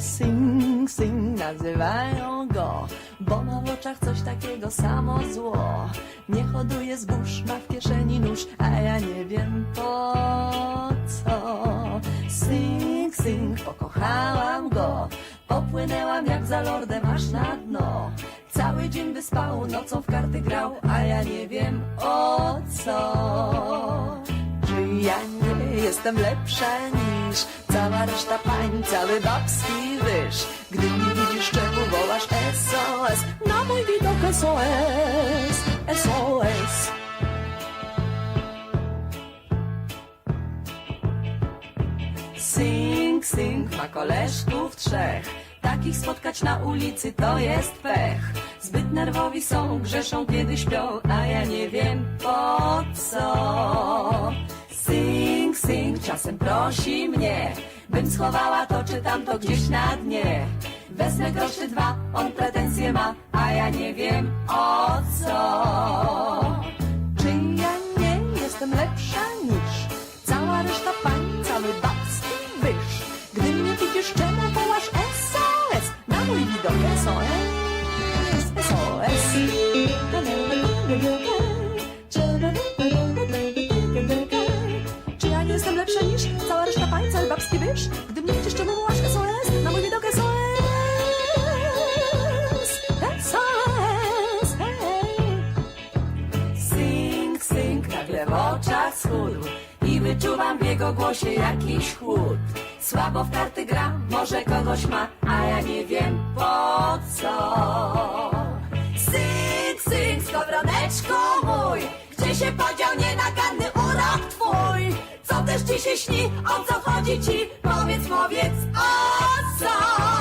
Sing, sing, nazywają go, bo ma w oczach coś takiego samo zło. Nie hoduje zbóż, ma w kieszeni nóż, a ja nie wiem po co. Sing, sing, pokochałam go, popłynęłam jak za lordem aż na dno. Cały dzień wyspał, nocą w karty grał, a ja nie wiem o co. Jestem lepsza niż cała reszta pań, cały babski wyż? Gdy nie widzisz czego wołasz SOS, na mój widok SOS, SOS. Sing, sing, ma koleżków trzech. Takich spotkać na ulicy to jest pech. Zbyt nerwowi są, grzeszą kiedy śpią, a ja nie wiem po co. Czasem prosi mnie, bym schowała to czy tamto gdzieś na dnie. Wezmę groszy dwa, on pretensje ma, a ja nie wiem o co. Czy ja nie jestem lepsza niż cała reszta pań, cały babski wyż? Gdy mnie widzisz, czemu wołasz SOS? Na mój widok SOS, SOS. Oczach schudł I wyczuwam w jego głosie jakiś chłód. Słabo w karty gra, może kogoś ma A ja nie wiem po co. Sing, sing, skowroneczku mój Gdzie się podział nienaganny urok twój? Co też ci się śni, o co chodzi ci? Powiedz, powiedz, o co